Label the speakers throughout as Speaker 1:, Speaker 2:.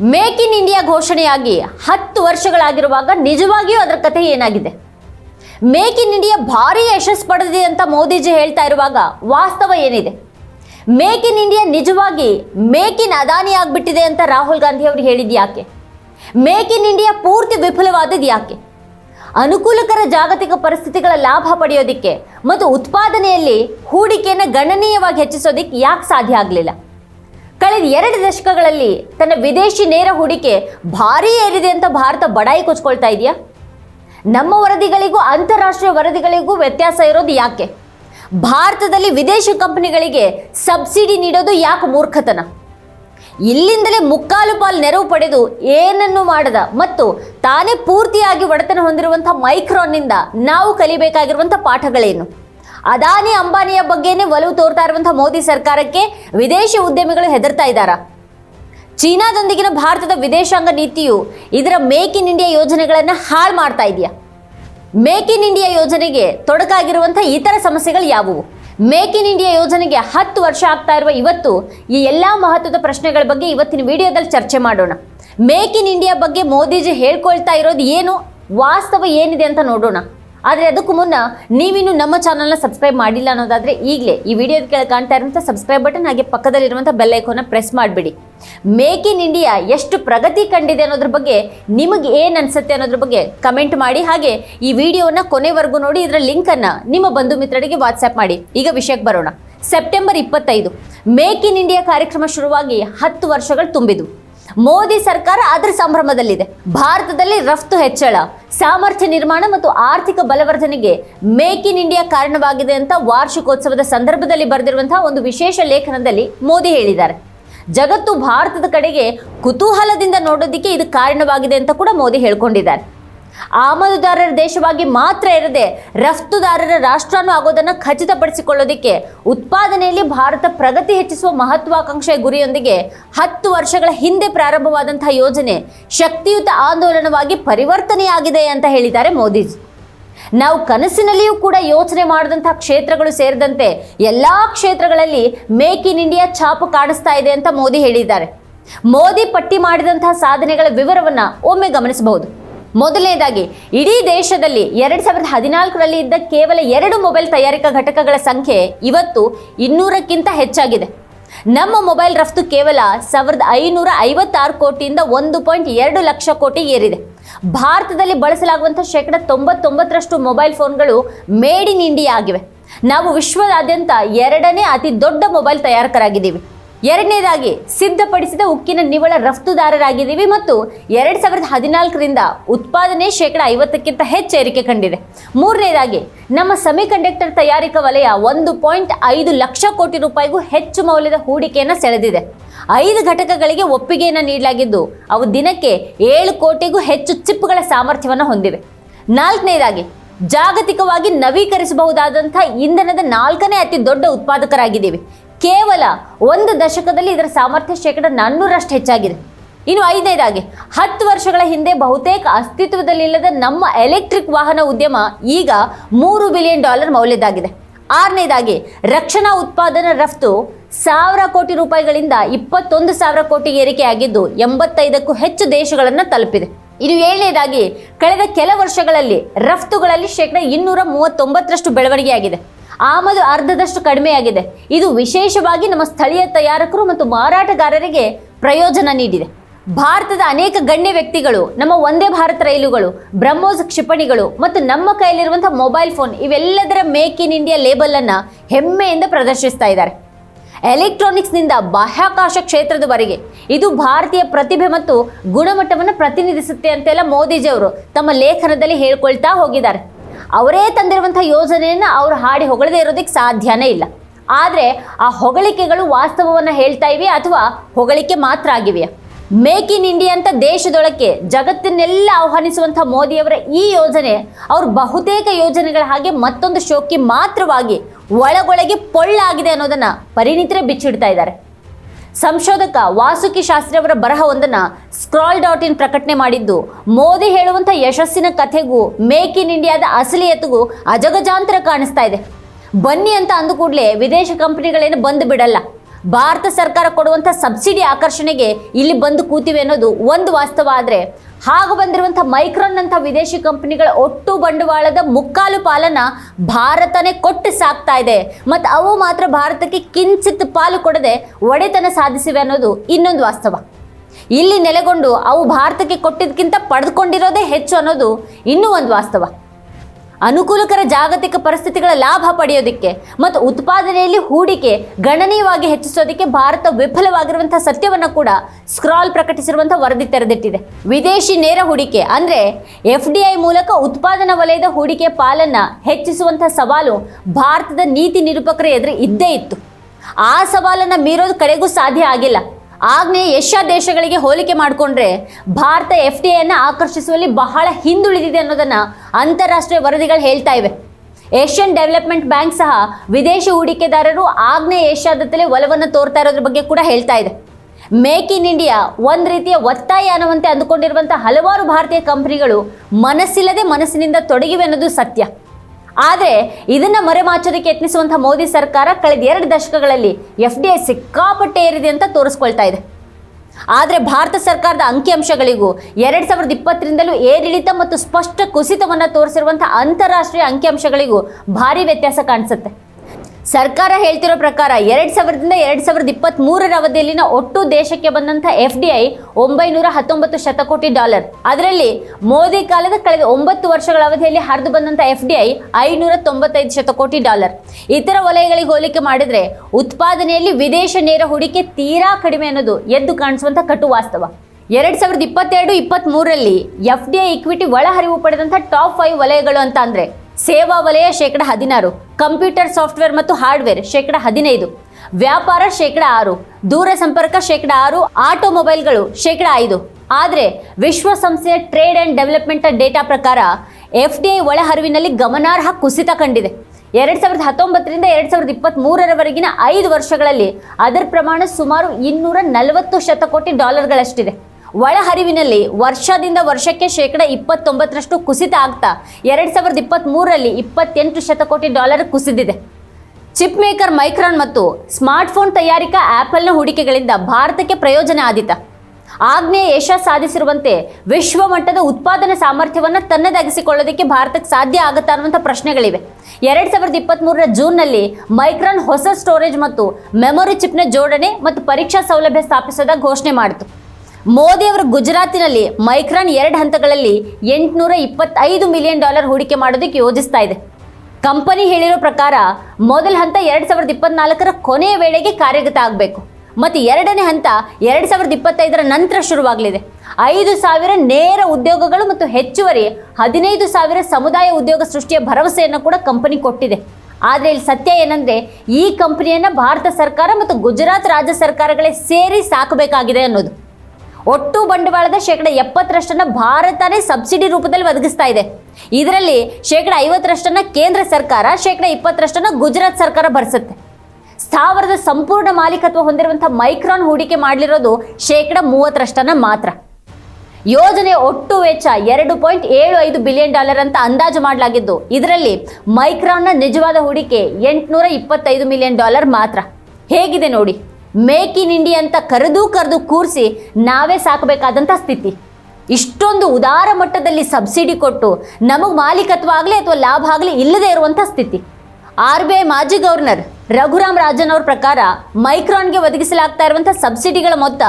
Speaker 1: Make in India ಘೋಷಣೆಯಾಗಿ ಹತ್ತು ವರ್ಷಗಳಾಗಿರುವಾಗ ನಿಜವಾಗಿಯೂ ಅದರ ಕಥೆ ಏನಾಗಿದೆ? ಮೇಕ್ ಇನ್ ಇಂಡಿಯಾ ಭಾರಿ ಯಶಸ್ಸು ಪಡೆದಿದೆ ಅಂತ ಮೋದಿಜಿ ಹೇಳ್ತಾ ಇರುವಾಗ ವಾಸ್ತವ ಏನಿದೆ? ಮೇಕ್ ಇನ್ ಇಂಡಿಯಾ ನಿಜವಾಗಿ ಮೇಕ್ ಇನ್ ಅದಾನಿ ಆಗಿಬಿಟ್ಟಿದೆ ಅಂತ ರಾಹುಲ್ ಗಾಂಧಿ ಅವರು ಹೇಳಿದ ಯಾಕೆ? ಮೇಕ್ ಇನ್ ಇಂಡಿಯಾ ಪೂರ್ತಿ ವಿಫಲವಾದದ್ದು ಯಾಕೆ? ಅನುಕೂಲಕರ ಜಾಗತಿಕ ಪರಿಸ್ಥಿತಿಗಳ ಲಾಭ ಪಡೆಯೋದಿಕ್ಕೆ ಮತ್ತು ಉತ್ಪಾದನೆಯಲ್ಲಿ ಹೂಡಿಕೆಯನ್ನು ಗಣನೀಯವಾಗಿ ಹೆಚ್ಚಿಸೋದಿಕ್ಕೆ ಯಾಕೆ ಸಾಧ್ಯ ಆಗಲಿಲ್ಲ? ಕಳೆದ ಎರಡು ದಶಕಗಳಲ್ಲಿ ತನ್ನ ವಿದೇಶಿ ನೇರ ಹೂಡಿಕೆ ಭಾರೀ ಏರಿದೆ ಅಂತ ಭಾರತ ಬಡಾಯಿ ಕೊಚ್ಕೊಳ್ತಾ ಇದೆಯಾ? ನಮ್ಮ ವರದಿಗಳಿಗೂ ಅಂತಾರಾಷ್ಟ್ರೀಯ ವರದಿಗಳಿಗೂ ವ್ಯತ್ಯಾಸ ಇರೋದು ಯಾಕೆ? ಭಾರತದಲ್ಲಿ ವಿದೇಶಿ ಕಂಪನಿಗಳಿಗೆ ಸಬ್ಸಿಡಿ ನೀಡೋದು ಯಾಕೆ ಮೂರ್ಖತನ? ಇಲ್ಲಿಂದಲೇ ಮುಕ್ಕಾಲು ಪಾಲು ನೆರವು ಪಡೆದು ಏನನ್ನು ಮಾಡದ ಮತ್ತು ತಾನೇ ಪೂರ್ತಿಯಾಗಿ ಒಡೆತನ ಹೊಂದಿರುವಂಥ ಮೈಕ್ರೋನ್ನಿಂದ ನಾವು ಕಲಿಬೇಕಾಗಿರುವಂಥ ಪಾಠಗಳೇನು? ಅದಾನಿ ಅಂಬಾನಿಯ ಬಗ್ಗೆನೇ ಒಲವು ತೋರ್ತಾ ಇರುವಂತಹ ಮೋದಿ ಸರ್ಕಾರಕ್ಕೆ ವಿದೇಶಿ ಉದ್ಯಮಿಗಳು ಹೆದರ್ತಾ ಇದ್ದಾರಾ? ಚೀನಾದೊಂದಿಗಿನ ಭಾರತದ ವಿದೇಶಾಂಗ ನೀತಿಯು ಇದರ ಮೇಕ್ ಇನ್ ಇಂಡಿಯಾ ಯೋಜನೆಗಳನ್ನು ಹಾಳು ಮಾಡ್ತಾ ಇದೆಯಾ? ಮೇಕ್ ಇನ್ ಇಂಡಿಯಾ ಯೋಜನೆಗೆ ತೊಡಕಾಗಿರುವಂಥ ಇತರ ಸಮಸ್ಯೆಗಳು ಯಾವುವು? ಮೇಕ್ ಇನ್ ಇಂಡಿಯಾ ಯೋಜನೆಗೆ ಹತ್ತು ವರ್ಷ ಆಗ್ತಾ ಇರುವ ಇವತ್ತು ಈ ಎಲ್ಲ ಮಹತ್ವದ ಪ್ರಶ್ನೆಗಳ ಬಗ್ಗೆ ಇವತ್ತಿನ ವಿಡಿಯೋದಲ್ಲಿ ಚರ್ಚೆ ಮಾಡೋಣ. ಮೇಕ್ ಇನ್ ಇಂಡಿಯಾ ಬಗ್ಗೆ ಮೋದಿಜಿ ಹೇಳ್ಕೊಳ್ತಾ ಇರೋದು ಏನು? ವಾಸ್ತವ ಏನಿದೆ ಅಂತ ನೋಡೋಣ. ಆದರೆ ಅದಕ್ಕೂ ಮುನ್ನ ನೀವಿನ್ನು ನಮ್ಮ ಚಾನಲ್ನ ಸಬ್ಸ್ಕ್ರೈಬ್ ಮಾಡಿಲ್ಲ ಅನ್ನೋದಾದರೆ ಈಗಲೇ ಈ ವಿಡಿಯೋದ ಕೆಳಗೆ ಕಾಣ್ತಾ ಇರುವಂಥ ಸಬ್ಸ್ಕ್ರೈಬ್ ಬಟನ್ ಹಾಗೆ ಪಕ್ಕದಲ್ಲಿರುವಂಥ ಬೆಲ್ ಐಕೋನ ಪ್ರೆಸ್ ಮಾಡಿಬಿಡಿ. ಮೇಕ್ ಇನ್ ಇಂಡಿಯಾ ಎಷ್ಟು ಪ್ರಗತಿ ಕಂಡಿದೆ ಅನ್ನೋದ್ರ ಬಗ್ಗೆ ನಿಮಗೆ ಏನು ಅನ್ಸುತ್ತೆ ಅನ್ನೋದ್ರ ಬಗ್ಗೆ ಕಮೆಂಟ್ ಮಾಡಿ. ಹಾಗೆ ಈ ವಿಡಿಯೋನ ಕೊನೆವರೆಗೂ ನೋಡಿ, ಇದರ ಲಿಂಕನ್ನು ನಿಮ್ಮ ಬಂಧು ಮಿತ್ರರಿಗೆ ವಾಟ್ಸ್ಆ್ಯಪ್ ಮಾಡಿ. ಈಗ ವಿಷಯಕ್ಕೆ ಬರೋಣ. ಸೆಪ್ಟೆಂಬರ್ ಇಪ್ಪತ್ತೈದು. ಮೇಕ್ ಇನ್ ಇಂಡಿಯಾ ಕಾರ್ಯಕ್ರಮ ಶುರುವಾಗಿ ಹತ್ತು ವರ್ಷಗಳು ತುಂಬಿದು ಮೋದಿ ಸರ್ಕಾರ ಅದರ ಸಂಭ್ರಮದಲ್ಲಿದೆ. ಭಾರತದಲ್ಲಿ ರಫ್ತು ಹೆಚ್ಚಳ, ಸಾಮರ್ಥ್ಯ ನಿರ್ಮಾಣ ಮತ್ತು ಆರ್ಥಿಕ ಬಲವರ್ಧನೆಗೆ ಮೇಕ್ ಇನ್ ಇಂಡಿಯಾ ಕಾರಣವಾಗಿದೆ ಅಂತ ವಾರ್ಷಿಕೋತ್ಸವದ ಸಂದರ್ಭದಲ್ಲಿ ಬರೆದಿರುವಂತಹ ಒಂದು ವಿಶೇಷ ಲೇಖನದಲ್ಲಿ ಮೋದಿ ಹೇಳಿದ್ದಾರೆ. ಜಗತ್ತು ಭಾರತದ ಕಡೆಗೆ ಕುತೂಹಲದಿಂದ ನೋಡೋದಕ್ಕೆ ಇದು ಕಾರಣವಾಗಿದೆ ಅಂತ ಕೂಡ ಮೋದಿ ಹೇಳ್ಕೊಂಡಿದ್ದಾರೆ. ಆಮದುದಾರರ ದೇಶವಾಗಿ ಮಾತ್ರ ಇರದೆ ರಫ್ತುದಾರರ ರಾಷ್ಟ್ರನೂ ಆಗೋದನ್ನು ಖಚಿತಪಡಿಸಿಕೊಳ್ಳೋದಕ್ಕೆ ಉತ್ಪಾದನೆಯಲ್ಲಿ ಭಾರತ ಪ್ರಗತಿ ಹೆಚ್ಚಿಸುವ ಮಹತ್ವಾಕಾಂಕ್ಷೆಯ ಗುರಿಯೊಂದಿಗೆ ಹತ್ತು ವರ್ಷಗಳ ಹಿಂದೆ ಪ್ರಾರಂಭವಾದಂತಹ ಯೋಜನೆ ಶಕ್ತಿಯುತ ಆಂದೋಲನವಾಗಿ ಪರಿವರ್ತನೆಯಾಗಿದೆ ಅಂತ ಹೇಳಿದ್ದಾರೆ ಮೋದಿಜಿ ನಾವು ಕನಸಿನಲ್ಲಿಯೂ ಕೂಡ ಯೋಚನೆ ಮಾಡಿದಂತಹ ಕ್ಷೇತ್ರಗಳು ಸೇರಿದಂತೆ ಎಲ್ಲ ಕ್ಷೇತ್ರಗಳಲ್ಲಿ ಮೇಕ್ ಇನ್ ಇಂಡಿಯಾ ಛಾಪು ಕಾಣಿಸ್ತಾ ಇದೆ ಅಂತ ಮೋದಿ ಹೇಳಿದ್ದಾರೆ. ಮೋದಿ ಪಟ್ಟಿ ಮಾಡಿದಂತಹ ಸಾಧನೆಗಳ ವಿವರವನ್ನ ಒಮ್ಮೆ ಗಮನಿಸಬಹುದು. ಮೊದಲನೇದಾಗಿ, ಇಡೀ ದೇಶದಲ್ಲಿ ಎರಡು ಸಾವಿರದ ಹದಿನಾಲ್ಕರಲ್ಲಿ ಇದ್ದ ಕೇವಲ ಎರಡು ಮೊಬೈಲ್ ತಯಾರಿಕಾ ಘಟಕಗಳ ಸಂಖ್ಯೆ ಇವತ್ತು ಇನ್ನೂರಕ್ಕಿಂತ ಹೆಚ್ಚಾಗಿದೆ. ನಮ್ಮ ಮೊಬೈಲ್ ರಫ್ತು ಕೇವಲ ಸಾವಿರದ ಐನೂರ ಐವತ್ತಾರು ಕೋಟಿಯಿಂದ ಒಂದು ಪಾಯಿಂಟ್ ಎರಡು ಲಕ್ಷ ಕೋಟಿ ಏರಿದೆ. ಭಾರತದಲ್ಲಿ ಬಳಸಲಾಗುವಂಥ ಶೇಕಡ ತೊಂಬತ್ತೊಂಬತ್ತರಷ್ಟು ಮೊಬೈಲ್ ಫೋನ್ಗಳು ಮೇಡ್ ಇನ್ ಇಂಡಿಯಾ ಆಗಿವೆ. ನಾವು ವಿಶ್ವದಾದ್ಯಂತ ಎರಡನೇ ಅತಿ ದೊಡ್ಡ ಮೊಬೈಲ್ ತಯಾರಕರಾಗಿದ್ದೀವಿ. ಎರಡನೇದಾಗಿ ಸಿದ್ಧಪಡಿಸಿದ ಉಕ್ಕಿನ ನಿವಳ ರಫ್ತುದಾರರಾಗಿದ್ದೀವಿ ಮತ್ತು ಎರಡು ಸಾವಿರದ ಹದಿನಾಲ್ಕರಿಂದ ಉತ್ಪಾದನೆ ಶೇಕಡ ಐವತ್ತಕ್ಕಿಂತ ಹೆಚ್ಚು ಏರಿಕೆ ಕಂಡಿದೆ. ಮೂರನೇದಾಗಿ ನಮ್ಮ ಸೆಮಿಕಂಡಕ್ಟರ್ ತಯಾರಿಕಾ ವಲಯ ಒಂದು ಪಾಯಿಂಟ್ ಐದು ಲಕ್ಷ ಕೋಟಿ ರೂಪಾಯಿಗೂ ಹೆಚ್ಚು ಮೌಲ್ಯದ ಹೂಡಿಕೆಯನ್ನು ಸೆಳೆದಿದೆ. ಐದು ಘಟಕಗಳಿಗೆ ಒಪ್ಪಿಗೆಯನ್ನು ನೀಡಲಾಗಿದ್ದು, ಅವು ದಿನಕ್ಕೆ ಏಳು ಕೋಟಿಗೂ ಹೆಚ್ಚು ಚಿಪ್ಗಳ ಸಾಮರ್ಥ್ಯವನ್ನು ಹೊಂದಿವೆ. ನಾಲ್ಕನೇದಾಗಿ ಜಾಗತಿಕವಾಗಿ ನವೀಕರಿಸಬಹುದಾದಂಥ ಇಂಧನದ ನಾಲ್ಕನೇ ಅತಿ ದೊಡ್ಡ ಉತ್ಪಾದಕರಾಗಿದ್ದೀವಿ. ಕೇವಲ ಒಂದು ದಶಕದಲ್ಲಿ ಇದರ ಸಾಮರ್ಥ್ಯ ಶೇಕಡ ನಾನ್ನೂರಷ್ಟು ಹೆಚ್ಚಾಗಿದೆ. ಇನ್ನು ಐದನೇದಾಗಿ, ಹತ್ತು ವರ್ಷಗಳ ಹಿಂದೆ ಬಹುತೇಕ ಅಸ್ತಿತ್ವದಲ್ಲಿಲ್ಲದ ನಮ್ಮ ಎಲೆಕ್ಟ್ರಿಕ್ ವಾಹನ ಉದ್ಯಮ ಈಗ ಮೂರು ಬಿಲಿಯನ್ ಡಾಲರ್ ಮೌಲ್ಯದಾಗಿದೆ ಆರನೇದಾಗಿ, ರಕ್ಷಣಾ ಉತ್ಪಾದನಾ ರಫ್ತು ಸಾವಿರ ಕೋಟಿ ರೂಪಾಯಿಗಳಿಂದ ಇಪ್ಪತ್ತೊಂದು ಸಾವಿರ ಕೋಟಿಗೆ ಏರಿಕೆಯಾಗಿದ್ದು ಎಂಬತ್ತೈದಕ್ಕೂ ಹೆಚ್ಚು ದೇಶಗಳನ್ನು ತಲುಪಿದೆ. ಇನ್ನು ಏಳನೇದಾಗಿ, ಕಳೆದ ಕೆಲ ವರ್ಷಗಳಲ್ಲಿ ರಫ್ತುಗಳಲ್ಲಿ ಶೇಕಡ ಇನ್ನೂರ ಮೂವತ್ತೊಂಬತ್ತರಷ್ಟು ಬೆಳವಣಿಗೆಯಾಗಿದೆ. ಆಮದು ಅರ್ಧದಷ್ಟು ಕಡಿಮೆಯಾಗಿದೆ. ಇದು ವಿಶೇಷವಾಗಿ ನಮ್ಮ ಸ್ಥಳೀಯ ತಯಾರಕರು ಮತ್ತು ಮಾರಾಟಗಾರರಿಗೆ ಪ್ರಯೋಜನ ನೀಡಿದೆ. ಭಾರತದ ಅನೇಕ ಗಣ್ಯ ವ್ಯಕ್ತಿಗಳು, ನಮ್ಮ ಒಂದೇ ಭಾರತ ರೈಲುಗಳು, ಬ್ರಹ್ಮೋಸ್ ಕ್ಷಿಪಣಿಗಳು ಮತ್ತು ನಮ್ಮ ಕೈಯಲ್ಲಿರುವಂಥ ಮೊಬೈಲ್ ಫೋನ್ ಇವೆಲ್ಲದರ ಮೇಕ್ ಇನ್ ಇಂಡಿಯಾ ಲೇಬಲ್ ಅನ್ನ ಹೆಮ್ಮೆಯಿಂದ ಪ್ರದರ್ಶಿಸ್ತಾ ಇದ್ದಾರೆ. ಎಲೆಕ್ಟ್ರಾನಿಕ್ಸ್ನಿಂದ ಬಾಹ್ಯಾಕಾಶ ಕ್ಷೇತ್ರದವರೆಗೆ ಇದು ಭಾರತೀಯ ಪ್ರತಿಭೆ ಮತ್ತು ಗುಣಮಟ್ಟವನ್ನು ಪ್ರತಿನಿಧಿಸುತ್ತೆ ಅಂತೆಲ್ಲ ಮೋದಿಜಿ ಅವರು ತಮ್ಮ ಲೇಖನದಲ್ಲಿ ಹೇಳ್ಕೊಳ್ತಾ ಹೋಗಿದ್ದಾರೆ. ಅವರೇ ತಂದಿರುವಂಥ ಯೋಜನೆಯನ್ನು ಅವರು ಹಾಡಿ ಹೊಗಳದೇ ಇರೋದಕ್ಕೆ ಸಾಧ್ಯನೇ ಇಲ್ಲ. ಆದರೆ ಆ ಹೊಗಳಿಕೆಗಳು ವಾಸ್ತವವನ್ನು ಹೇಳ್ತಾ ಇವೆ ಅಥವಾ ಹೊಗಳಿಕೆ ಮಾತ್ರ ಆಗಿವೆಯಾ? ಮೇಕ್ ಇನ್ ಇಂಡಿಯಾ ಅಂತ ದೇಶದೊಳಕ್ಕೆ ಜಗತ್ತನ್ನೆಲ್ಲ ಆಹ್ವಾನಿಸುವಂಥ ಮೋದಿಯವರ ಈ ಯೋಜನೆ ಅವ್ರ ಬಹುತೇಕ ಯೋಜನೆಗಳ ಹಾಗೆ ಮತ್ತೊಂದು ಶೋಕಿ ಮಾತ್ರವಾಗಿ ಒಳಗೊಳಗೆ ಪೊಳ್ಳಾಗಿದೆ ಅನ್ನೋದನ್ನ ಪರಿಣಿತರೆ ಬಿಚ್ಚಿಡ್ತಾ ಇದ್ದಾರೆ. ಸಂಶೋಧಕ ವಾಸುಕಿ ಶಾಸ್ತ್ರಿ ಅವರ ಬರಹವೊಂದನ್ನು ಸ್ಕ್ರಾಲ್ ಡಾಟ್ ಇನ್ ಪ್ರಕಟಣೆ ಮಾಡಿದ್ದು, ಮೋದಿ ಹೇಳುವಂಥ ಯಶಸ್ಸಿನ ಕಥೆಗೂ, ಮೇಕ್ ಇನ್ ಇಂಡಿಯಾದ ಅಸಲಿಯತ್ಗೂ ಅಜಗಜಾಂತರ ಕಾಣಿಸ್ತಾ ಇದೆ. ಬನ್ನಿ ಅಂತ ಅಂದು ಕೂಡಲೇ ವಿದೇಶ ಕಂಪನಿಗಳೇನು ಬಂದು ಬಿಡಲ್ಲ. ಭಾರತ ಸರ್ಕಾರ ಕೊಡುವಂಥ ಸಬ್ಸಿಡಿ ಆಕರ್ಷಣೆಗೆ ಇಲ್ಲಿ ಬಂದು ಕೂತಿವೆ ಅನ್ನೋದು ಒಂದು ವಾಸ್ತವ ಆದರೆ ಹಾಗು ಬಂದಿರುವಂಥ ಮೈಕ್ರೋನ್ ಅಂತ ವಿದೇಶಿ ಕಂಪನಿಗಳ ಒಟ್ಟು ಬಂಡವಾಳದ ಮುಕ್ಕಾಲು ಪಾಲನ್ನ ಭಾರತನೇ ಕೊಟ್ಟು ಸಾಕ್ತಾ ಇದೆ. ಮತ್ತು ಅವು ಮಾತ್ರ ಭಾರತಕ್ಕೆ ಕಿಂಚಿತ್ ಪಾಲು ಕೊಡದೆ ಒಡೆತನ ಸಾಧಿಸಿವೆ ಅನ್ನೋದು ಇನ್ನೊಂದು ವಾಸ್ತವ. ಇಲ್ಲಿ ನೆಲೆಗೊಂಡು ಅವು ಭಾರತಕ್ಕೆ ಕೊಟ್ಟಿದ್ದಕ್ಕಿಂತ ಪಡೆದುಕೊಂಡಿರೋದೇ ಹೆಚ್ಚು ಅನ್ನೋದು ಇನ್ನೂ ಒಂದು ವಾಸ್ತವ. ಅನುಕೂಲಕರ ಜಾಗತಿಕ ಪರಿಸ್ಥಿತಿಗಳ ಲಾಭ ಪಡೆಯೋದಕ್ಕೆ ಮತ್ತು ಉತ್ಪಾದನೆಯಲ್ಲಿ ಹೂಡಿಕೆ ಗಣನೀಯವಾಗಿ ಹೆಚ್ಚಿಸೋದಕ್ಕೆ ಭಾರತ ವಿಫಲವಾಗಿರುವಂತಹ ಸತ್ಯವನ್ನು ಕೂಡ ಸ್ಕ್ರಾಲ್ ಪ್ರಕಟಿಸಿರುವಂತಹ ವರದಿ ತೆರೆದಿಟ್ಟಿದೆ. ವಿದೇಶಿ ನೇರ ಹೂಡಿಕೆ ಅಂದ್ರೆ ಎಫ್ ಡಿ ಮೂಲಕ ಉತ್ಪಾದನಾ ವಲಯದ ಹೂಡಿಕೆ ಪಾಲನ್ನ ಹೆಚ್ಚಿಸುವಂತಹ ಸವಾಲು ಭಾರತದ ನೀತಿ ನಿರೂಪಕರ ಎದುರು ಇದ್ದೇ ಇತ್ತು. ಆ ಸವಾಲನ್ನು ಮೀರೋದು ಕಡೆಗೂ ಸಾಧ್ಯ ಆಗಿಲ್ಲ. ಆಗ್ನೇಯ ಏಷ್ಯಾ ದೇಶಗಳಿಗೆ ಹೋಲಿಕೆ ಮಾಡಿಕೊಂಡ್ರೆ ಭಾರತ ಎಫ್ ಟಿ ಐನ ಆಕರ್ಷಿಸುವಲ್ಲಿ ಬಹಳ ಹಿಂದುಳಿದಿದೆ ಅನ್ನೋದನ್ನ ಅಂತಾರಾಷ್ಟ್ರೀಯ ವರದಿಗಳು ಹೇಳ್ತಾ ಇವೆ. ಏಷ್ಯನ್ ಡೆವಲಪ್ಮೆಂಟ್ ಬ್ಯಾಂಕ್ ಸಹ ವಿದೇಶಿ ಹೂಡಿಕೆದಾರರು ಆಗ್ನೇಯ ಏಷ್ಯಾದತ್ತಲೇ ಒಲವನ್ನು ತೋರ್ತಾ ಇರೋದ್ರ ಬಗ್ಗೆ ಕೂಡ ಹೇಳ್ತಾ ಇದೆ. ಮೇಕ್ ಇನ್ ಇಂಡಿಯಾ ಒಂದು ರೀತಿಯ ಒತ್ತಾಯ ಅನ್ನುವಂತೆ ಅಂದುಕೊಂಡಿರುವಂಥ ಹಲವಾರು ಭಾರತೀಯ ಕಂಪನಿಗಳು ಮನಸ್ಸಿಲ್ಲದೆ ಮನಸ್ಸಿನಿಂದ ತೊಡಗಿವೆ ಅನ್ನೋದು ಸತ್ಯ. ಆದರೆ ಇದನ್ನ ಮರೆಮಾಚೋದಕ್ಕೆ ಯತ್ನಿಸುವಂಥ ಮೋದಿ ಸರ್ಕಾರ ಕಳೆದ ಎರಡು ದಶಕಗಳಲ್ಲಿ ಎಫ್ ಡಿ ಐ ಸಿಕ್ಕಾಪಟ್ಟೆ ಏರಿದೆ ಅಂತ ತೋರಿಸ್ಕೊಳ್ತಾ ಇದೆ. ಆದರೆ ಭಾರತ ಸರ್ಕಾರದ ಅಂಕಿಅಂಶಗಳಿಗೂ ಎರಡು ಸಾವಿರದ ಇಪ್ಪತ್ತರಿಂದಲೂ ಏರಿಳಿತ ಮತ್ತು ಸ್ಪಷ್ಟ ಕುಸಿತವನ್ನು ತೋರಿಸಿರುವಂಥ ಅಂತಾರಾಷ್ಟ್ರೀಯ ಅಂಕಿಅಂಶಗಳಿಗೂ ಭಾರಿ ವ್ಯತ್ಯಾಸ ಕಾಣಿಸುತ್ತೆ. ಸರ್ಕಾರ ಹೇಳ್ತಿರೋ ಪ್ರಕಾರ ಎರಡು ಸಾವಿರದಿಂದ ಎರಡು ಸಾವಿರದ ಇಪ್ಪತ್ತ್ ಮೂರರ ಅವಧಿಯಲ್ಲಿನ ಒಟ್ಟು ದೇಶಕ್ಕೆ ಬಂದಂಥ ಎಫ್ ಡಿ ಐ ಒಂಬೈನೂರ ಹತ್ತೊಂಬತ್ತು ಶತಕೋಟಿ ಡಾಲರ್. ಅದರಲ್ಲಿ ಮೋದಿ ಕಾಲದ ಕಳೆದ ಒಂಬತ್ತು ವರ್ಷಗಳ ಅವಧಿಯಲ್ಲಿ ಹರಿದು ಬಂದಂಥ ಎಫ್ ಡಿ ಐ ಐನೂರ ತೊಂಬತ್ತೈದು ಶತಕೋಟಿ ಡಾಲರ್. ಇತರ ವಲಯಗಳಿಗೆ ಹೋಲಿಕೆ ಮಾಡಿದರೆ ಉತ್ಪಾದನೆಯಲ್ಲಿ ವಿದೇಶ ನೇರ ಹೂಡಿಕೆ ತೀರಾ ಕಡಿಮೆ ಅನ್ನೋದು ಎದ್ದು ಕಾಣಿಸುವಂಥ ಕಟು ವಾಸ್ತವ. ಎರಡ್ ಸಾವಿರದ ಇಪ್ಪತ್ತೆರಡು ಇಪ್ಪತ್ತ್ ಮೂರರಲ್ಲಿ ಎಫ್ ಡಿ ಐ ಇಕ್ವಿಟಿ ಒಳಹರಿವು ಪಡೆದಂಥ ಟಾಪ್ ಫೈವ್ ವಲಯಗಳು ಅಂತ ಅಂದ್ರೆ ಸೇವಾ ವಲಯ ಶೇಕಡ ಹದಿನಾರು. ಕಂಪ್ಯೂಟರ್ ಸಾಫ್ಟ್ವೇರ್ ಮತ್ತು ಹಾರ್ಡ್ವೇರ್, ಶೇಕಡ ಹದಿನೈದು. ವ್ಯಾಪಾರ, ಶೇಕಡ ಆರು. ದೂರ ಸಂಪರ್ಕ, ಶೇಕಡ ಆರು. ಆಟೋಮೊಬೈಲ್ಗಳು, ಶೇಕಡ ಐದು. ಆದರೆ, ವಿಶ್ವಸಂಸ್ಥೆಯ ಟ್ರೇಡ್ ಆ್ಯಂಡ್ ಡೆವಲಪ್ಮೆಂಟ್ ಡೇಟಾ ಪ್ರಕಾರ ಎಫ್ ಡಿ ಐ ಒಳಹರಿವಿನಲ್ಲಿ ಗಮನಾರ್ಹ ಕುಸಿತ ಕಂಡಿದೆ. ಎರಡು ಸಾವಿರದ ಹತ್ತೊಂಬತ್ತರಿಂದ ಎರಡು ಸಾವಿರದ ಇಪ್ಪತ್ತ್ ಮೂರರವರೆಗಿನ ಐದು ವರ್ಷಗಳಲ್ಲಿ ಅದರ ಪ್ರಮಾಣ ಸುಮಾರು ಇನ್ನೂರ ನಲವತ್ತು ಶತಕೋಟಿ ಡಾಲರ್ಗಳಷ್ಟಿದೆ. ಒಳಹರಿವಿನಲ್ಲಿ ವರ್ಷದಿಂದ ವರ್ಷಕ್ಕೆ ಶೇಕಡ ಇಪ್ಪತ್ತೊಂಬತ್ತರಷ್ಟು ಕುಸಿತ ಆಗ್ತಾ ಎರಡು ಸಾವಿರದ ಇಪ್ಪತ್ತ್ ಮೂರರಲ್ಲಿ ಇಪ್ಪತ್ತೆಂಟು ಶತಕೋಟಿ ಡಾಲರ್ ಕುಸಿದಿದೆ. ಚಿಪ್ ಮೇಕರ್ ಮೈಕ್ರಾನ್ ಮತ್ತು ಸ್ಮಾರ್ಟ್ಫೋನ್ ತಯಾರಿಕಾ ಆ್ಯಪಲ್ನ ಹೂಡಿಕೆಗಳಿಂದ ಭಾರತಕ್ಕೆ ಪ್ರಯೋಜನ ಆದಿತ. ಆಗ್ನೇಯ ಏಷ್ಯಾ ಸಾಧಿಸಿರುವಂತೆ ವಿಶ್ವ ಮಟ್ಟದ ಉತ್ಪಾದನಾ ಸಾಮರ್ಥ್ಯವನ್ನು ತನ್ನದಾಗಿಸಿಕೊಳ್ಳೋದಕ್ಕೆ ಭಾರತಕ್ಕೆ ಸಾಧ್ಯ ಆಗುತ್ತಾ ಅನ್ನುವಂಥ ಪ್ರಶ್ನೆಗಳಿವೆ. ಎರಡು ಸಾವಿರದ ಇಪ್ಪತ್ತ್ಮೂರರ ಜೂನ್ನಲ್ಲಿ ಮೈಕ್ರಾನ್ ಹೊಸ ಸ್ಟೋರೇಜ್ ಮತ್ತು ಮೆಮೊರಿ ಚಿಪ್ನ ಜೋಡಣೆ ಮತ್ತು ಪರೀಕ್ಷಾ ಸೌಲಭ್ಯ ಸ್ಥಾಪಿಸೋದಾಗಿ ಘೋಷಣೆ ಮಾಡಿತು. ಮೋದಿ ಅವರು ಗುಜರಾತಿನಲ್ಲಿ ಮೈಕ್ರಾನ್ ಎರಡು ಹಂತಗಳಲ್ಲಿ ಎಂಟುನೂರ ಇಪ್ಪತ್ತೈದು ಮಿಲಿಯನ್ ಡಾಲರ್ ಹೂಡಿಕೆ ಮಾಡೋದಕ್ಕೆ ಯೋಜಿಸ್ತಾ ಇದೆ. ಕಂಪನಿ ಹೇಳಿರೋ ಪ್ರಕಾರ, ಮೊದಲ ಹಂತ ಎರಡು ಸಾವಿರದ ಇಪ್ಪತ್ನಾಲ್ಕರ ಕೊನೆಯ ವೇಳೆಗೆ ಕಾರ್ಯಗತ ಆಗಬೇಕು. ಮತ್ತು ಎರಡನೇ ಹಂತ ಎರಡು ಸಾವಿರದ ಇಪ್ಪತ್ತೈದರ ನಂತರ ಶುರುವಾಗಲಿದೆ. ಐದು ಸಾವಿರ ನೇರ ಉದ್ಯೋಗಗಳು ಮತ್ತು ಹೆಚ್ಚುವರಿ ಹದಿನೈದು ಸಾವಿರ ಸಮುದಾಯ ಉದ್ಯೋಗ ಸೃಷ್ಟಿಯ ಭರವಸೆಯನ್ನು ಕೂಡ ಕಂಪನಿ ಕೊಟ್ಟಿದೆ. ಆದರೆ ಇಲ್ಲಿ ಸತ್ಯ ಏನಂದರೆ, ಈ ಕಂಪನಿಯನ್ನು ಭಾರತ ಸರ್ಕಾರ ಮತ್ತು ಗುಜರಾತ್ ರಾಜ್ಯ ಸರ್ಕಾರಗಳೇ ಸೇರಿ ಸಾಕಬೇಕಾಗಿದೆ ಅನ್ನೋದು. ಒಟ್ಟು ಬಂಡವಾಳದ ಶೇಕಡ ಎಪ್ಪತ್ತರಷ್ಟನ್ನ ಭಾರತನೇ ಸಬ್ಸಿಡಿ ರೂಪದಲ್ಲಿ ಒದಗಿಸ್ತಾ ಇದೆ. ಇದರಲ್ಲಿ ಶೇಕಡ ಐವತ್ತರಷ್ಟನ್ನ ಕೇಂದ್ರ ಸರ್ಕಾರ, ಶೇಕಡ ಇಪ್ಪತ್ತರಷ್ಟನ್ನ ಗುಜರಾತ್ ಸರ್ಕಾರ ಭರಿಸುತ್ತೆ. ಸ್ಥಾವರದ ಸಂಪೂರ್ಣ ಮಾಲೀಕತ್ವ ಹೊಂದಿರುವಂಥ ಮೈಕ್ರಾನ್ ಹೂಡಿಕೆ ಮಾಡಲಿರೋದು ಶೇಕಡ ಮೂವತ್ತರಷ್ಟನ್ನು ಮಾತ್ರ. ಯೋಜನೆ ಒಟ್ಟು ವೆಚ್ಚ ಎರಡು ಪಾಯಿಂಟ್ ಏಳು ಐದು ಬಿಲಿಯನ್ ಡಾಲರ್ ಅಂತ ಅಂದಾಜು ಮಾಡಲಾಗಿದ್ದು, ಇದರಲ್ಲಿ ಮೈಕ್ರಾನ್ನ ನಿಜವಾದ ಹೂಡಿಕೆ ಎಂಟುನೂರ ಇಪ್ಪತ್ತೈದು ಮಿಲಿಯನ್ ಡಾಲರ್ ಮಾತ್ರ. ಹೇಗಿದೆ ನೋಡಿ. ಮೇಕ್ ಇನ್ ಇಂಡಿಯಾ ಅಂತ ಕರೆದು ಕರೆದು ಕೂರಿಸಿ ನಾವೇ ಸಾಕಬೇಕಾದಂಥ ಸ್ಥಿತಿ. ಇಷ್ಟೊಂದು ಉದಾರ ಮಟ್ಟದಲ್ಲಿ ಸಬ್ಸಿಡಿ ಕೊಟ್ಟು ನಮಗೆ ಮಾಲೀಕತ್ವ ಆಗಲಿ ಅಥವಾ ಲಾಭ ಆಗಲಿ ಇಲ್ಲದೆ ಇರುವಂಥ ಸ್ಥಿತಿ. ಆರ್ ಬಿ ಐ ಮಾಜಿ ಗವರ್ನರ್ ರಘುರಾಮ್ ರಾಜನ್ ಅವರ ಪ್ರಕಾರ ಮೈಕ್ರಾನ್ಗೆ ಒದಗಿಸಲಾಗ್ತಾ ಇರುವಂಥ ಸಬ್ಸಿಡಿಗಳ ಮೊತ್ತ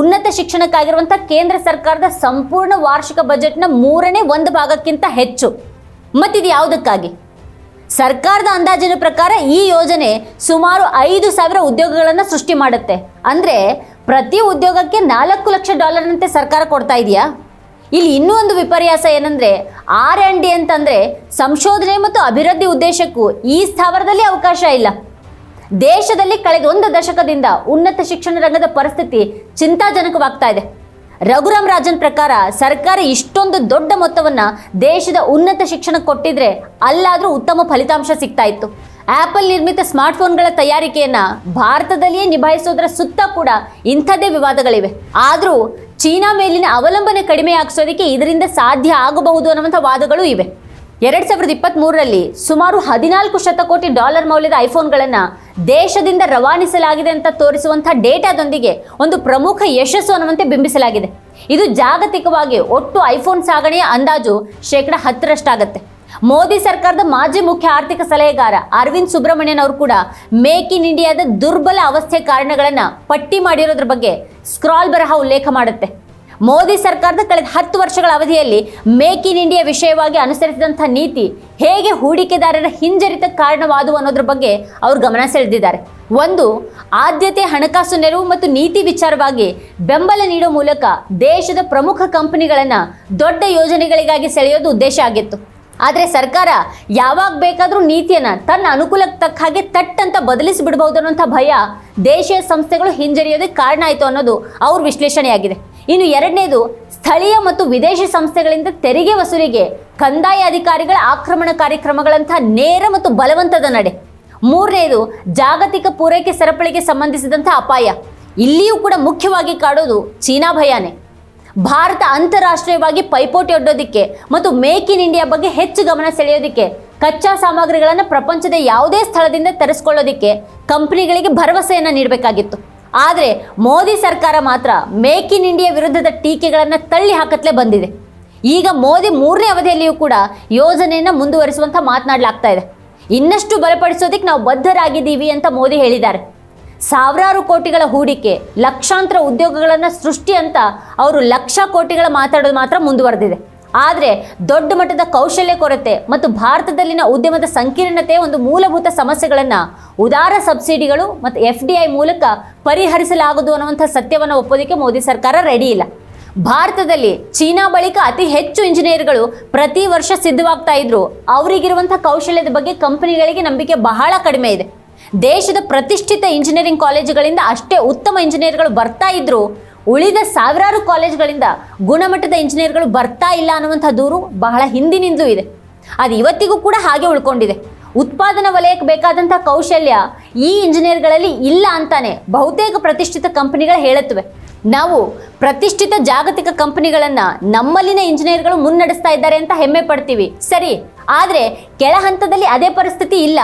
Speaker 1: ಉನ್ನತ ಶಿಕ್ಷಣಕ್ಕಾಗಿರುವಂಥ ಕೇಂದ್ರ ಸರ್ಕಾರದ ಸಂಪೂರ್ಣ ವಾರ್ಷಿಕ ಬಜೆಟ್ನ ಮೂರನೇ ಒಂದು ಭಾಗಕ್ಕಿಂತ ಹೆಚ್ಚು. ಮತ್ತಿದು ಯಾವುದಕ್ಕಾಗಿ ಸರ್ಕಾರದ ಅಂದಾಜಿನ ಪ್ರಕಾರ ಈ ಯೋಜನೆ ಸುಮಾರು ಐದು ಸಾವಿರ ಉದ್ಯೋಗಗಳನ್ನು ಸೃಷ್ಟಿ ಮಾಡುತ್ತೆ. ಅಂದರೆ ಪ್ರತಿ ಉದ್ಯೋಗಕ್ಕೆ ನಾಲ್ಕು ಲಕ್ಷ ಡಾಲರ್ನಂತೆ ಸರ್ಕಾರ ಕೊಡ್ತಾ ಇದೆಯಾ? ಇಲ್ಲಿ ಇನ್ನೂ ಒಂದು ವಿಪರ್ಯಾಸ ಏನಂದರೆ ಆರ್ ಆ್ಯಂಡ್ ಡಿ ಅಂತಂದರೆ ಸಂಶೋಧನೆ ಮತ್ತು ಅಭಿವೃದ್ಧಿ ಉದ್ದೇಶಕ್ಕೂ ಈ ಸ್ಥಾವರದಲ್ಲಿ ಅವಕಾಶ ಇಲ್ಲ. ದೇಶದಲ್ಲಿ ಕಳೆದ ಒಂದು ದಶಕದಿಂದ ಉನ್ನತ ಶಿಕ್ಷಣ ರಂಗದ ಪರಿಸ್ಥಿತಿ ಚಿಂತಾಜನಕವಾಗ್ತಾ ಇದೆ. ರಘುರಾಮ್ ರಾಜನ್ ಪ್ರಕಾರ ಸರ್ಕಾರ ಇಷ್ಟೊಂದು ದೊಡ್ಡ ಮೊತ್ತವನ್ನ ದೇಶದ ಉನ್ನತ ಶಿಕ್ಷಣ ಕೊಟ್ಟಿದ್ರೆ ಅಲ್ಲಾದ್ರೂ ಉತ್ತಮ ಫಲಿತಾಂಶ ಸಿಗ್ತಾ ಇತ್ತು. ಆಪಲ್ ನಿರ್ಮಿತ ಸ್ಮಾರ್ಟ್ಫೋನ್ಗಳ ತಯಾರಿಕೆಯನ್ನ ಭಾರತದಲ್ಲಿಯೇ ನಿಭಾಯಿಸೋದರ ಸುತ್ತ ಕೂಡ ಇಂಥದ್ದೇ ವಿವಾದಗಳಿವೆ. ಆದರೂ ಚೀನಾ ಮೇಲಿನ ಅವಲಂಬನೆ ಕಡಿಮೆ ಆಗಿಸೋದಕ್ಕೆ ಇದರಿಂದ ಸಾಧ್ಯ ಆಗಬಹುದು ಅನ್ನುವಂಥ ವಾದಗಳು ಇವೆ. ಎರಡ್ ಸಾವಿರದ ಇಪ್ಪತ್ತ್ ಮೂರರಲ್ಲಿ ಸುಮಾರು ಹದಿನಾಲ್ಕು ಶತಕೋಟಿ ಡಾಲರ್ ಮೌಲ್ಯದ ಐಫೋನ್ಗಳನ್ನು ದೇಶದಿಂದ ರವಾನಿಸಲಾಗಿದೆ ಅಂತ ತೋರಿಸುವಂಥ ಡೇಟಾದೊಂದಿಗೆ ಒಂದು ಪ್ರಮುಖ ಯಶಸ್ಸು ಅನ್ನುವಂತೆ ಬಿಂಬಿಸಲಾಗಿದೆ. ಇದು ಜಾಗತಿಕವಾಗಿ ಒಟ್ಟು ಐಫೋನ್ ಸಾಗಣೆಯ ಅಂದಾಜು ಶೇಕಡ ಹತ್ತರಷ್ಟಾಗತ್ತೆ. ಮೋದಿ ಸರ್ಕಾರದ ಮಾಜಿ ಮುಖ್ಯ ಆರ್ಥಿಕ ಸಲಹೆಗಾರ ಅರವಿಂದ್ ಸುಬ್ರಹ್ಮಣ್ಯನ್ ಅವರು ಕೂಡ ಮೇಕ್ ಇನ್ ಇಂಡಿಯಾದ ದುರ್ಬಲ ಅವಸ್ಥೆ ಕಾರಣಗಳನ್ನು ಪಟ್ಟಿ ಮಾಡಿರೋದ್ರ ಬಗ್ಗೆ ಸ್ಕ್ರಾಲ್ ಬರಹ ಉಲ್ಲೇಖ ಮಾಡುತ್ತೆ. ಮೋದಿ ಸರ್ಕಾರದ ಕಳೆದ ಹತ್ತು ವರ್ಷಗಳ ಅವಧಿಯಲ್ಲಿ ಮೇಕ್ ಇನ್ ಇಂಡಿಯಾ ವಿಷಯವಾಗಿ ಅನುಸರಿಸಿದಂಥ ನೀತಿ ಹೇಗೆ ಹೂಡಿಕೆದಾರರ ಹಿಂಜರಿತ ಕಾರಣವಾದವು ಅನ್ನೋದ್ರ ಬಗ್ಗೆ ಅವರು ಗಮನ ಸೆಳೆದಿದ್ದಾರೆ. ಒಂದು, ಆದ್ಯತೆ ಹಣಕಾಸು ನೆರವು ಮತ್ತು ನೀತಿ ವಿಚಾರವಾಗಿ ಬೆಂಬಲ ನೀಡೋ ಮೂಲಕ ದೇಶದ ಪ್ರಮುಖ ಕಂಪನಿಗಳನ್ನು ದೊಡ್ಡ ಯೋಜನೆಗಳಿಗಾಗಿ ಸೆಳೆಯೋದು ಉದ್ದೇಶ ಆಗಿತ್ತು. ಆದರೆ ಸರ್ಕಾರ ಯಾವಾಗ ಬೇಕಾದರೂ ನೀತಿಯನ್ನು ತನ್ನ ಅನುಕೂಲಕ್ಕೆ ತಕ್ಕ ಹಾಗೆ ತಟ್ಟಂತ ಬದಲಿಸಿ ಬಿಡಬಹುದು ಅನ್ನೋಂಥ ಭಯ ದೇಶೀಯ ಸಂಸ್ಥೆಗಳು ಹಿಂಜರಿಯೋದಕ್ಕೆ ಕಾರಣ ಆಯಿತು ಅನ್ನೋದು ಅವ್ರ ವಿಶ್ಲೇಷಣೆಯಾಗಿದೆ. ಇನ್ನು ಎರಡನೇದು ಸ್ಥಳೀಯ ಮತ್ತು ವಿದೇಶಿ ಸಂಸ್ಥೆಗಳಿಂದ ತೆರಿಗೆ ವಸೂಲಿಗೆ ಕಂದಾಯ ಅಧಿಕಾರಿಗಳ ಆಕ್ರಮಣ ಕಾರ್ಯಕ್ರಮಗಳಂತಹ ನೇರ ಮತ್ತು ಬಲವಂತದ ನಡೆ. ಮೂರನೇದು ಜಾಗತಿಕ ಪೂರೈಕೆ ಸರಪಳಿಗೆ ಸಂಬಂಧಿಸಿದಂಥ ಅಪಾಯ. ಇಲ್ಲಿಯೂ ಕೂಡ ಮುಖ್ಯವಾಗಿ ಕಾಡೋದು ಚೀನಾ ಭಯಾನೆ. ಭಾರತ ಅಂತಾರಾಷ್ಟ್ರೀಯವಾಗಿ ಪೈಪೋಟಿ ಒಡ್ಡೋದಿಕ್ಕೆ ಮತ್ತು ಮೇಕ್ ಇನ್ ಇಂಡಿಯಾ ಬಗ್ಗೆ ಹೆಚ್ಚು ಗಮನ ಸೆಳೆಯೋದಿಕ್ಕೆ ಕಚ್ಚಾ ಸಾಮಗ್ರಿಗಳನ್ನು ಪ್ರಪಂಚದ ಯಾವುದೇ ಸ್ಥಳದಿಂದ ತರಿಸ್ಕೊಳ್ಳೋದಿಕ್ಕೆ ಕಂಪನಿಗಳಿಗೆ ಭರವಸೆಯನ್ನು ನೀಡಬೇಕಾಗಿತ್ತು. ಆದರೆ ಮೋದಿ ಸರ್ಕಾರ ಮಾತ್ರ ಮೇಕ್ ಇನ್ ಇಂಡಿಯಾ ವಿರುದ್ಧದ ಟೀಕೆಗಳನ್ನು ತಳ್ಳಿ ಹಾಕತ್ಲೇ ಬಂದಿದೆ. ಈಗ ಮೋದಿ ಮೂರನೇ ಅವಧಿಯಲ್ಲಿಯೂ ಕೂಡ ಯೋಜನೆಯನ್ನು ಮುಂದುವರಿಸುವಂಥ ಮಾತನಾಡಲಾಗ್ತಾ ಇದೆ. ಇನ್ನಷ್ಟು ಬಲಪಡಿಸೋದಕ್ಕೆ ನಾವು ಬದ್ಧರಾಗಿದ್ದೀವಿ ಅಂತ ಮೋದಿ ಹೇಳಿದ್ದಾರೆ. ಸಾವಿರಾರು ಕೋಟಿಗಳ ಹೂಡಿಕೆ, ಲಕ್ಷಾಂತರ ಉದ್ಯೋಗಗಳನ್ನು ಸೃಷ್ಟಿ ಅಂತ ಅವರು ಲಕ್ಷ ಕೋಟಿಗಳ ಮಾತಾಡೋದು ಮಾತ್ರ ಮುಂದುವರೆದಿದೆ. ಆದರೆ ದೊಡ್ಡ ಮಟ್ಟದ ಕೌಶಲ್ಯ ಕೊರತೆ ಮತ್ತು ಭಾರತದಲ್ಲಿನ ಉದ್ಯಮದ ಸಂಕೀರ್ಣತೆ ಒಂದು ಮೂಲಭೂತ ಸಮಸ್ಯೆಗಳನ್ನು ಉದಾರ ಸಬ್ಸಿಡಿಗಳು ಮತ್ತು ಎಫ್ ಡಿ ಐ ಮೂಲಕ ಪರಿಹರಿಸಲಾಗದು ಅನ್ನುವಂಥ ಸತ್ಯವನ್ನು ಒಪ್ಪೋದಕ್ಕೆ ಮೋದಿ ಸರ್ಕಾರ ರೆಡಿ ಇಲ್ಲ. ಭಾರತದಲ್ಲಿ ಚೀನಾ ಬಳಿಕ ಅತಿ ಹೆಚ್ಚು ಇಂಜಿನಿಯರ್ಗಳು ಪ್ರತಿ ವರ್ಷ ಸಿದ್ಧವಾಗ್ತಾ ಇದ್ರು. ಅವರಿಗಿರುವಂಥ ಕೌಶಲ್ಯದ ಬಗ್ಗೆ ಕಂಪನಿಗಳಿಗೆ ನಂಬಿಕೆ ಬಹಳ ಕಡಿಮೆ ಇದೆ. ದೇಶದ ಪ್ರತಿಷ್ಠಿತ ಇಂಜಿನಿಯರಿಂಗ್ ಕಾಲೇಜುಗಳಿಂದ ಅಷ್ಟೇ ಉತ್ತಮ ಇಂಜಿನಿಯರ್ಗಳು ಬರ್ತಾ ಇದ್ರು. ಉಳಿದ ಸಾವಿರಾರು ಕಾಲೇಜುಗಳಿಂದ ಗುಣಮಟ್ಟದ ಇಂಜಿನಿಯರ್ಗಳು ಬರ್ತಾ ಇಲ್ಲ ಅನ್ನುವಂಥ ದೂರು ಬಹಳ ಹಿಂದಿನಿಂದಲೂ ಇದೆ. ಅದು ಇವತ್ತಿಗೂ ಕೂಡ ಹಾಗೆ ಉಳ್ಕೊಂಡಿದೆ. ಉತ್ಪಾದನಾ ವಲಯಕ್ಕೆ ಬೇಕಾದಂಥ ಕೌಶಲ್ಯ ಈ ಇಂಜಿನಿಯರ್ಗಳಲ್ಲಿ ಇಲ್ಲ ಅಂತಾನೆ ಬಹುತೇಕ ಪ್ರತಿಷ್ಠಿತ ಕಂಪನಿಗಳು ಹೇಳುತ್ತವೆ. ನಾವು ಪ್ರತಿಷ್ಠಿತ ಜಾಗತಿಕ ಕಂಪನಿಗಳನ್ನು ನಮ್ಮಲ್ಲಿನ ಇಂಜಿನಿಯರ್ಗಳು ಮುನ್ನಡೆಸ್ತಾ ಇದ್ದಾರೆ ಅಂತ ಹೆಮ್ಮೆ ಪಡ್ತೀವಿ. ಸರಿ, ಆದರೆ ಕೆಳ ಹಂತದಲ್ಲಿ ಅದೇ ಪರಿಸ್ಥಿತಿ ಇಲ್ಲ.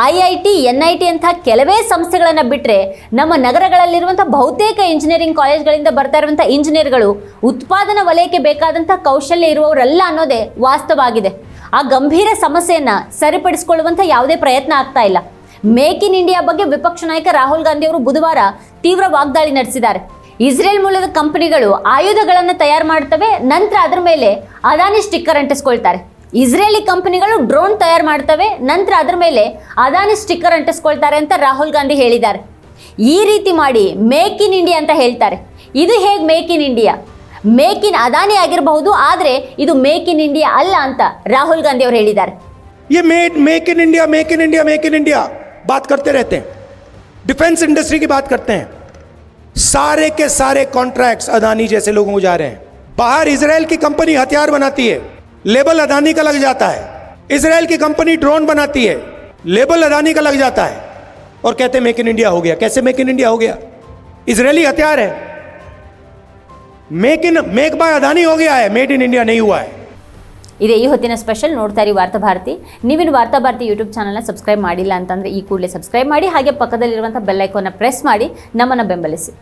Speaker 1: I I T, N I T ಅಂತಹ ಕೆಲವೇ ಸಂಸ್ಥೆಗಳನ್ನು ಬಿಟ್ಟರೆ ನಮ್ಮ ನಗರಗಳಲ್ಲಿರುವಂಥ ಬಹುತೇಕ ಇಂಜಿನಿಯರಿಂಗ್ ಕಾಲೇಜ್ಗಳಿಂದ ಬರ್ತಾ ಇರುವಂಥ ಇಂಜಿನಿಯರ್ಗಳು ಉತ್ಪಾದನಾ ವಲಯಕ್ಕೆ ಬೇಕಾದಂಥ ಕೌಶಲ್ಯ ಇರುವವರಲ್ಲ ಅನ್ನೋದೇ ವಾಸ್ತವ ಆಗಿದೆ ಆ ಗಂಭೀರ ಸಮಸ್ಯೆಯನ್ನು ಸರಿಪಡಿಸಿಕೊಳ್ಳುವಂಥ ಯಾವುದೇ ಪ್ರಯತ್ನ ಆಗ್ತಾ ಇಲ್ಲ. ಮೇಕ್ ಇನ್ ಇಂಡಿಯಾ ಬಗ್ಗೆ ವಿಪಕ್ಷ ನಾಯಕ ರಾಹುಲ್ ಗಾಂಧಿ ಅವರು ಬುಧವಾರ ತೀವ್ರ ವಾಗ್ದಾಳಿ ನಡೆಸಿದ್ದಾರೆ. ಇಸ್ರೇಲ್ ಮೂಲದ ಕಂಪನಿಗಳು ಆಯುಧಗಳನ್ನು ತಯಾರು ಮಾಡ್ತವೆ, ನಂತರ ಅದರ ಮೇಲೆ ಅದಾನಿ ಸ್ಟಿಕ್ಕರ್ ಅಂಟಿಸ್ಕೊಳ್ತಾರೆ. ಇಸ್ರೇಲಿ ಕಂಪನಿಗಳು ಡ್ರೋನ್ ತಯಾರು ಮಾಡ್ತವೆ ನಂತರ ಅದರ ಮೇಲೆ ಅದಾನಿ ಸ್ಟಿಕ್ಕರ್ ಅಂಟಿಸ್ಕೊಳ್ತಾರೆ ಅಂತ ರಾಹುಲ್ ಗಾಂಧಿ ಹೇಳಿದ್ದಾರೆ ಈ ರೀತಿ ಮಾಡಿ ಮೇಕ್ ಇನ್ ಇಂಡಿಯಾ ಅಂತ ಹೇಳ್ತಾರೆ ಇದು ಹೇಗೆ make in India make in Adani ಆಗಿರಬಹುದು ಆದರೆ ಇದು ಮೇಕ್ ಇನ್ ಇಂಡಿಯಾ ಅಲ್ಲ ಅಂತ ರಾಹುಲ್ ಗಾಂಧಿ ಅವರು ಹೇಳಿದ್ದಾರೆ
Speaker 2: ये made make in India make in India make in India बात करते रहते हैं डिफेंस इंडस्ट्री की बात करते हैं सारे के सारे कॉन्ट्रैक्ट्स अदानी जैसे लोगों को जा रहे हैं बाहर इसराइल की कंपनी हथियार बनाती है लेबल अदानी का लग जाता है इसराइल की कंपनी ड्रोन बनाती है लेबल अदानी का लग जाता है और कहते हैं मेक इन इंडिया हो गया कैसे मेक इन इंडिया हो गया इसराइली हथियार है make in make by Adani हो गया है मेड इन इंडिया नहीं हुआ है
Speaker 1: ಇದೇ ಈ ಹೊತ್ತಿನ ಸ್ಪೆಷಲ್ ನೋಡ್ತಾ ಇರಿ ವಾರ್ತಾ ಭಾರತಿ ನೀವಿನ್ನು ವಾರ್ತಾ ಭಾರತಿ ಯೂಟ್ಯೂಬ್ ಚಾನಲ್ನ ಸಬ್ಸ್ಕ್ರೈಬ್ ಮಾಡಿಲ್ಲ ಅಂತಂದರೆ ಈ ಕೂಡಲೇ ಸಬ್ಸ್ಕ್ರೈಬ್ ಮಾಡಿ ಹಾಗೆ ಪಕ್ಕದಲ್ಲಿರುವಂಥ ಬೆಲ್ ಐಕಾನ್ನ ಪ್ರೆಸ್ ಮಾಡಿ ನಮ್ಮನ್ನು ಬೆಂಬಲಿಸಿ